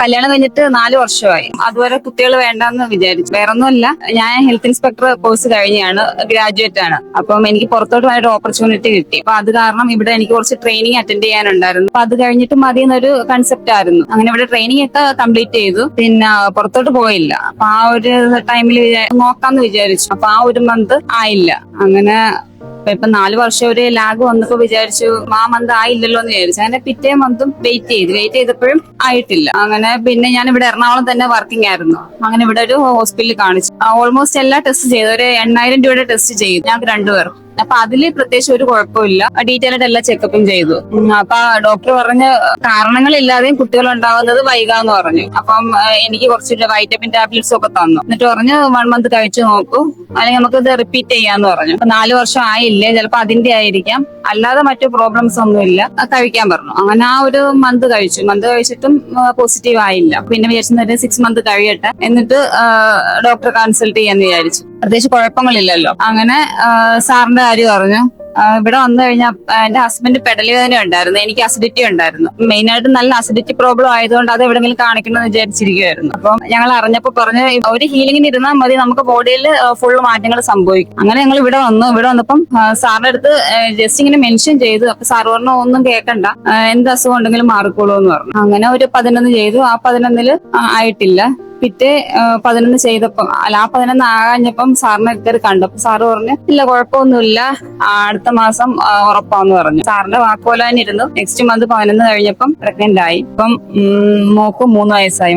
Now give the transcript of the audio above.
കല്യാണം കഴിഞ്ഞിട്ട് നാല് വർഷമായി. അതുവരെ കുട്ടികൾ വേണ്ടെന്ന് വിചാരിച്ചു. വേറൊന്നുമല്ല ഞാൻ ഹെൽത്ത് ഇൻസ്പെക്ടർ കോഴ്സ് കഴിഞ്ഞാണ് ഗ്രാജുവേറ്റ് ആണ്. അപ്പം എനിക്ക് പുറത്തോട്ട് പോയൊരു ഓപ്പർച്യൂണിറ്റി കിട്ടി. അപ്പൊ അത് കാരണം ഇവിടെ എനിക്ക് കുറച്ച് ട്രെയിനിങ് അറ്റൻഡ് ചെയ്യാനുണ്ടായിരുന്നു. അപ്പൊ അത് കഴിഞ്ഞിട്ട് മതി എന്നൊരു കൺസെപ്റ്റ് ആയിരുന്നു. അങ്ങനെ ഇവിടെ ട്രെയിനിങ് ഒക്കെ കംപ്ലീറ്റ് ചെയ്തു. പിന്നെ പുറത്തോട്ട് പോയില്ല. അപ്പൊ ആ ഒരു ടൈമിൽ നോക്കാന്ന് വിചാരിച്ചു. അപ്പൊ ആ ഒരു മന്ത് ആയില്ല. അങ്ങനെ അപ്പൊ ഇപ്പൊ നാല് വർഷം ഒരു ലാഗ് വന്നപ്പോ വിചാരിച്ചു ആ മന്ത് ആയില്ലല്ലോ എന്ന് വിചാരിച്ചു. അങ്ങനെ പിറ്റേ മന്തും വെയിറ്റ് ചെയ്തു. വെയിറ്റ് ചെയ്തപ്പോഴും ആയിട്ടില്ല. അങ്ങനെ പിന്നെ ഞാൻ ഇവിടെ എറണാകുളം തന്നെ വർക്കിംഗ് ആയിരുന്നു. അങ്ങനെ ഇവിടെ ഒരു ഹോസ്പിറ്റലിൽ കാണിച്ചു. ഓൾമോസ്റ്റ് എല്ലാ ടെസ്റ്റ് ചെയ്തു. ഒരു എണ്ണായിരം രൂപയുടെ ടെസ്റ്റ് ചെയ്തു. ഞങ്ങൾക്ക് രണ്ടുപേർക്കും. അപ്പൊ അതിൽ പ്രത്യേകിച്ച് ഒരു കുഴപ്പമില്ല. ഡീറ്റെയിൽ ആയിട്ട് എല്ലാ ചെക്കപ്പും ചെയ്തു. അപ്പൊ ഡോക്ടർ പറഞ്ഞ കാരണങ്ങളില്ലാതെയും കുട്ടികൾ ഉണ്ടാവുന്നത് വൈകാന്ന് പറഞ്ഞു. അപ്പം എനിക്ക് കുറച്ച് വൈറ്റമിൻ ടാബ്ലറ്റ്സ് ഒക്കെ തന്നു. എന്നിട്ട് പറഞ്ഞു വൺ മന്ത് കഴിച്ചു നോക്കൂ. അല്ലെങ്കിൽ നമുക്ക് ഇത് റിപ്പീറ്റ് ചെയ്യാന്ന് പറഞ്ഞു. അപ്പൊ നാല് വർഷം ആയില്ലേ ചിലപ്പോ അതിന്റെ ആയിരിക്കാം. അല്ലാതെ മറ്റു പ്രോബ്ലംസ് ഒന്നുമില്ല കഴിക്കാൻ പറഞ്ഞു. അങ്ങനെ ആ ഒരു മന്ത് കഴിച്ചു. മന്ത് കഴിച്ചിട്ടും പോസിറ്റീവ് ആയില്ല. പിന്നെ വിചാരിച്ചു സിക്സ് മന്ത് കഴിയട്ടെ. എന്നിട്ട് ഡോക്ടറെ കൺസൾട്ട് ചെയ്യാന്ന് വിചാരിച്ചു. പ്രത്യേകിച്ച് കുഴപ്പങ്ങളില്ലല്ലോ. അങ്ങനെ സാറിന്റെ കാര്യം പറഞ്ഞു ഇവിടെ വന്നു കഴിഞ്ഞാൽ എന്റെ ഹസ്ബൻഡ് പെടലി വേദന ഉണ്ടായിരുന്നു. എനിക്ക് അസിഡിറ്റി ഉണ്ടായിരുന്നു. മെയിൻ ആയിട്ട് നല്ല അസിഡിറ്റി പ്രോബ്ലം ആയതുകൊണ്ട് അത് എവിടെങ്കിലും കാണിക്കണം എന്ന് വിചാരിച്ചിരിക്കുവായിരുന്നു. അപ്പം ഞങ്ങൾ അറിഞ്ഞപ്പോൾ പറഞ്ഞ് ഒരു ഹീലിംഗിന് ഇരുന്നാൽ മതി. നമുക്ക് ബോഡിയിൽ ഫുൾ മാറ്റങ്ങൾ സംഭവിക്കും. അങ്ങനെ ഞങ്ങൾ ഇവിടെ വന്നു. ഇവിടെ വന്നപ്പം സാറിന്റെ അടുത്ത് ജസ്റ്റ് ഇങ്ങനെ മെൻഷൻ ചെയ്തു. അപ്പൊ സാർ പറഞ്ഞു ഒന്നും കേൾക്കണ്ട എന്ത് അസുഖം ഉണ്ടെങ്കിലും മാറിക്കോളൂ എന്ന് പറഞ്ഞു. അങ്ങനെ ഒരു പതിനൊന്ന് ചെയ്തു. ആ പതിനൊന്നിൽ ആയിട്ടില്ല. പിറ്റേ പതിനൊന്ന് ചെയ്തപ്പം അല്ല ആ പതിനൊന്ന് ആകാഞ്ഞപ്പം സാറിനെ കയറി കണ്ടു. അപ്പൊ സാറ് പറഞ്ഞു ഇല്ല കുഴപ്പമൊന്നുമില്ല. അടുത്ത മാസം ഉറപ്പാന്ന് പറഞ്ഞു. സാറിന്റെ വാക്കുപോലെ തന്നെ ഇരുന്നു. നെക്സ്റ്റ് മന്ത് പതിനൊന്ന് കഴിഞ്ഞപ്പം പ്രഗ്നന്റ് ആയി. ഇപ്പം മോക്ക് മൂന്ന് വയസ്സായി.